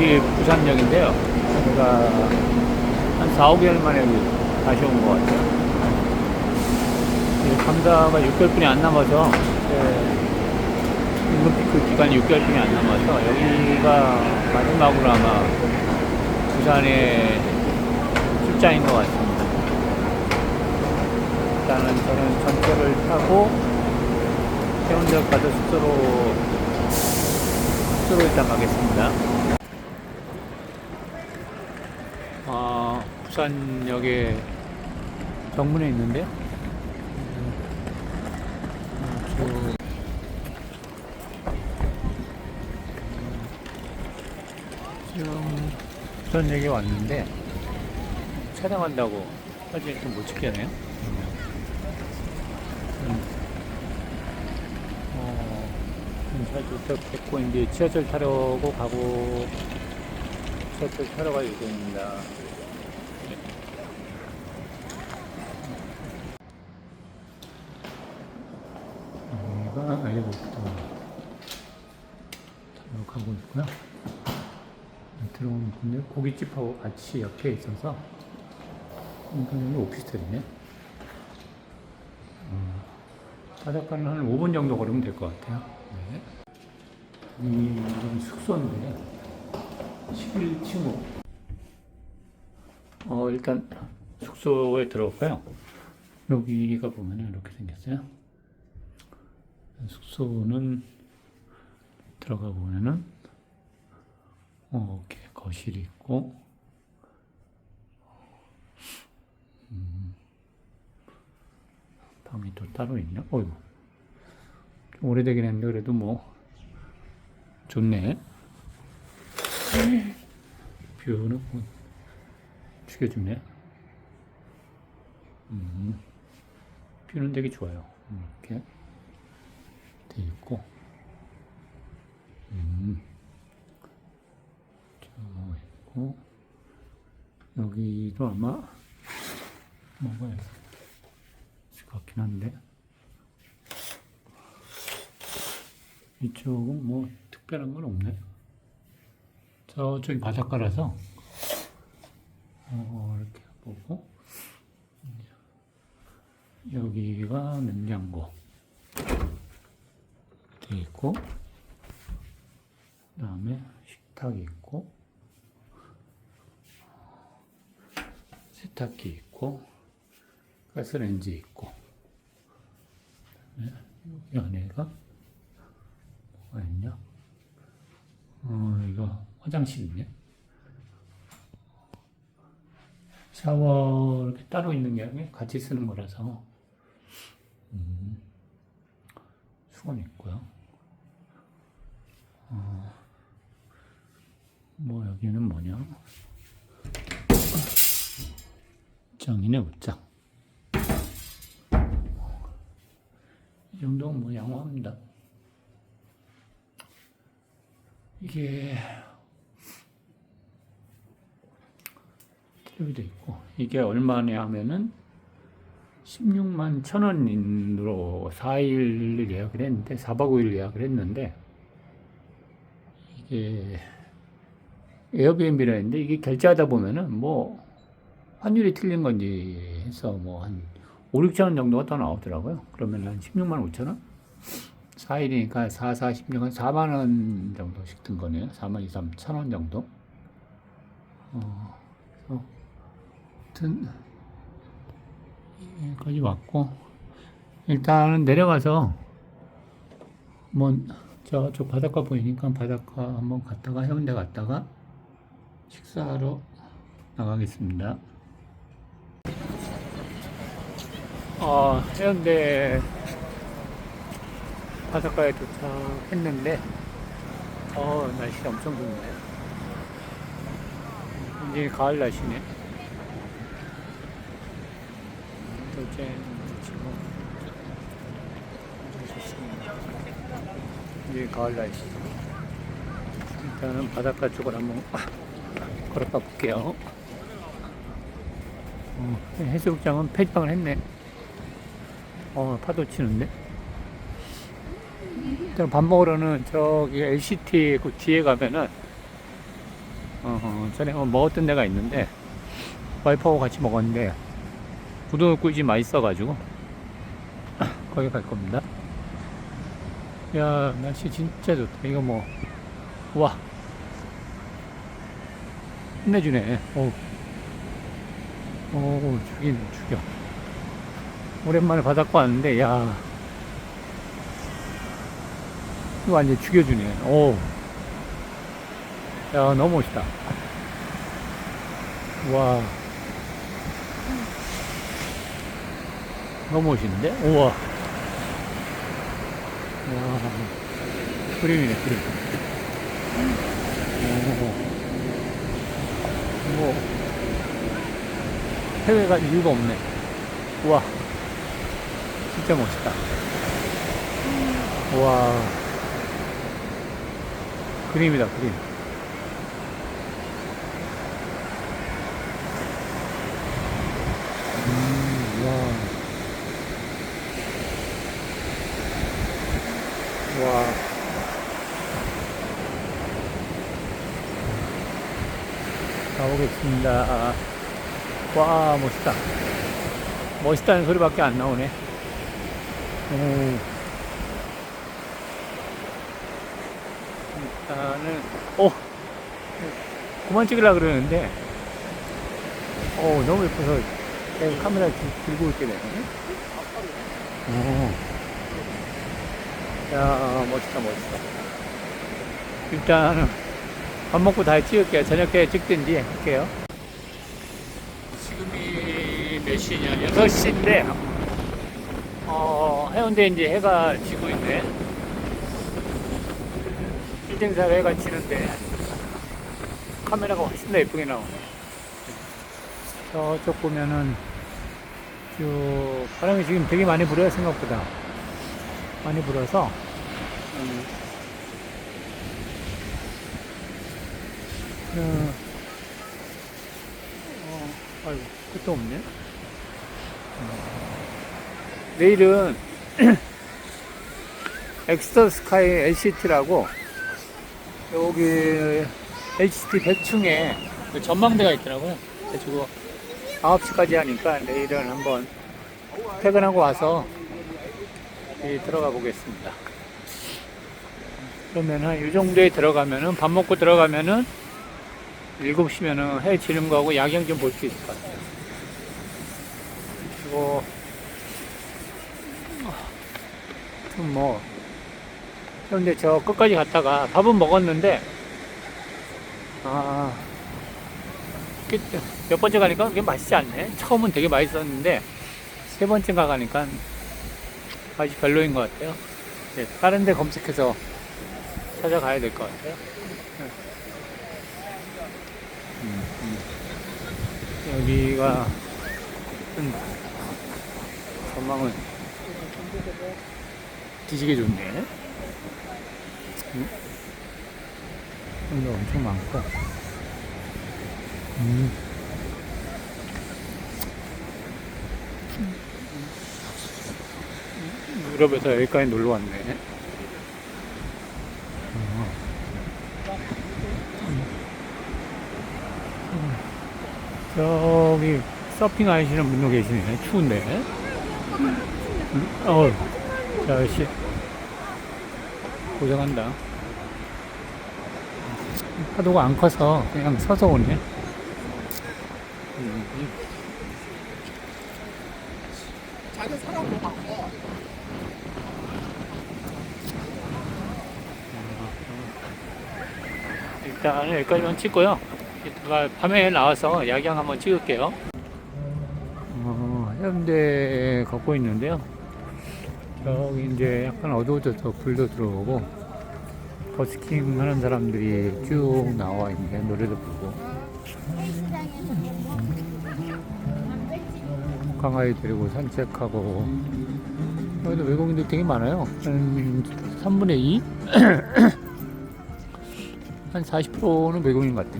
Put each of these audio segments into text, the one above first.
여기 부산역인데요. 제가 한 4, 5개월 만에 다시 온 것 같아요. 이 감사가 6개월뿐이 안 남아서 예, 임금피크 기간이 6개월뿐이 안 남아서 여기가 마지막으로 아마 부산의 출장인 것 같습니다. 일단은 저는 전철을 타고 해운대역 가서 숙소로 숙소로 일단 가겠습니다. 아, 부산역에 정문에 있는데요. 음, 저- 지금 부산역에 왔는데 촬영한다고 사진 좀 못 찍겠네요. 음. 어, 잘 도착했고 이제 지하철 타려고 가고 지하철 타러 갈 예정입니다. 네. 여기가 엘리베이터 타러 가고 있고요. 들어오는 분들 고깃집하고 같이 옆에 있어서 이거는 오피스텔이네. 음, 바닷가는 한 5분 정도 걸으면 될 것 같아요. 네. 이건 숙소인데 11층으로 어 일단 숙소에 들어올까요? 여기가 보면 이렇게 생겼어요. 숙소는 들어가 보면은 어, 이렇게 거실이 있고. 음, 방이 또 따로 있나? 어이구. 좀 오래되긴 했는데 그래도 뭐 좋네. 뷰는 뭐 죽여주네. 음, 뷰는 되게 좋아요. 음, 이렇게 돼 있고. 음. 저 있고 여기도 아마 뭐가 있을 것 같긴 한데. 이쪽은 뭐 특별한 건 없네. 저쪽이 바닷가라서 어, 이렇게 보고. 여기가 냉장고. 돼 있고 그 다음에 식탁이 있고 세탁기 있고 가스레인지 있고. 그다음에 여기 안에가 뭐가 있냐? 어 이거 화장실 있네. 샤워 이렇게 따로 있는 게 아니라 같이 쓰는 거라서. 음, 수건 있고요. 뭐 여기는 뭐냐? 옷장이네 옷장. 이 정도면 뭐 양호합니다. 이게 텔레비도 있고 이게 얼마냐 하면은 16만 천 원으로 4일 예약을 했는데 4박 5일 예약을 했는데 이게 에어비앤비라 했는데 이게 결제하다 보면은 뭐 환율이 틀린 건지 해서 뭐 한 5, 6천 원 정도가 더 나오더라고요. 그러면 한 16만 5천 원? 4일이니까 4, 4, 16은 4만 원 정도씩 든 거네요. 4만 2, 3 천 원 정도. 어, 그래서 여기까지 왔고 일단은 내려가서 뭐 저쪽 바닷가 보이니까 바닷가 한번 갔다가 해운대 갔다가 식사하러 나가겠습니다. 어, 해운대 바닷가에 도착했는데 어, 날씨 엄청 좋네요. 이제 가을 날씨네. 도제 지금 좋습니다. 이제 가을 날씨. 일단은 바닷가 쪽을 한번 걸어가 볼게요. 어, 해수욕장은 폐지방을 했네. 어, 파도 치는데. 밥 먹으러는 저기 LCT 그 뒤에 가면은 어, 전에 뭐 먹었던 데가 있는데 와이프하고 같이 먹었는데 부동굴집 맛있어가지고 거기 갈 겁니다. 야 날씨 진짜 좋다. 이거 뭐 와. 끝내주네. 오. 오, 죽이네, 죽여. 오랜만에 바닷가 왔는데, 야. 이거 완전 죽여주네. 오. 야, 너무 멋있다. 와. 너무 멋있는데? 우와. 와. 그림이네, 그림. 오. 뭐 해외 갈 이유가 없네. 우와, 진짜 멋있다. 우와, 그림이다 그림. 음, 와, 와. 가보겠습니다. 와, 멋있다. 멋있다는 소리밖에 안 나오네. 오. 일단은, 어, 그만 찍으려 그러는데, 어, 너무 예뻐서 카메라 들- 들고 있게 되네. 오. 야, 멋있다, 멋있다. 일단은, 밥 먹고 다시 찍을게요. 저녁 때 찍든지 할게요. 지금이 몇 시냐? 6시인데, 어, 해운대 이제 해가 지고 있네. 일등사로 해가 지는데, 카메라가 훨씬 더 예쁘게 나오네. 저쪽 보면은, 쭉, 바람이 지금 되게 많이 불어요, 생각보다. 많이 불어서, 음, 어, 어, 아이고, 끝도 없네. 어, 내일은 엑스터 스카이 LCT라고 여기 LCT 100층에 그 전망대가 있더라고요. 그래가지고 9시까지 하니까 내일은 한번 퇴근하고 와서 들어가 보겠습니다. 그러면 한이 정도에 들어가면은 밥 먹고 들어가면은 7시면은 해 지는 거하고 야경 좀 볼 수 있을 것 같아요. 그리고, 좀 뭐, 그런데 저 끝까지 갔다가 밥은 먹었는데, 아, 몇 번째 가니까 그게 맛있지 않네. 처음은 되게 맛있었는데, 세 번째 가 가니까 맛이 별로인 것 같아요. 네, 다른 데 검색해서 찾아가야 될 것 같아요. 음, 음. 여기가 큰 전망은 뒤지게 좋네. 음? 여기가 엄청 많고. 음. 유럽에서 여기까지 놀러 왔네. 어. 저기 서핑 하시는 분도 계시네. 추운데. 음, 어, 저 아저씨. 고생한다. 파도가 안 커서 그냥 서서 오네. 자기 사람도 많고 일단 여기까지만 찍고요. 이따가 밤에 나와서 야경 한번 찍을게요. 어, 해운대 걷고 있는데요. 저기 이제 약간 어두워져서 불도 들어오고 버스킹 하는 사람들이 쭉 나와 있네 노래도 부르고. 강아지 데리고 산책하고. 여기도 외국인들 되게 많아요. 한 3분의 2? 한 40%는 외국인 같아.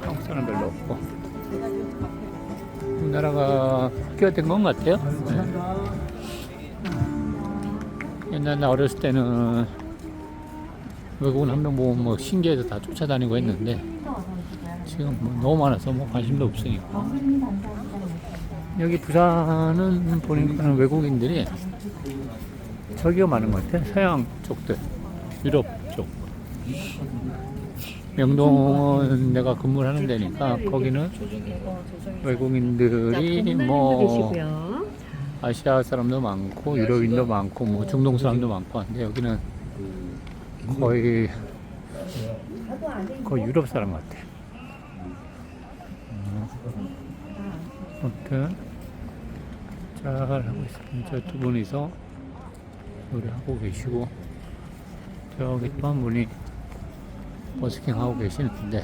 한국 사람 별로 없고. 우리나라가 학교된 건 같아요 옛날 나 어렸을 때는 외국인 한명 보면 뭐 신기해서 다 쫓아다니고 했는데 지금 뭐 너무 많아서 뭐 관심도 없으니까 여기 부산은 보니까 외국인들이 저기가 많은 것 같아 서양 쪽들 유럽 쪽 명동은 내가 근무를 하는 데니까 거기는 외국인들이 뭐. 아시아 사람도 많고 유럽인도 많고 뭐 중동 사람도 많고 한데 여기는 거의 거의 유럽 사람 같아. 어, 아무튼 잘 하고 있습니다. 저두 분이서 노래하고 계시고 저기 또 한 분이 버스킹 하고 계시는데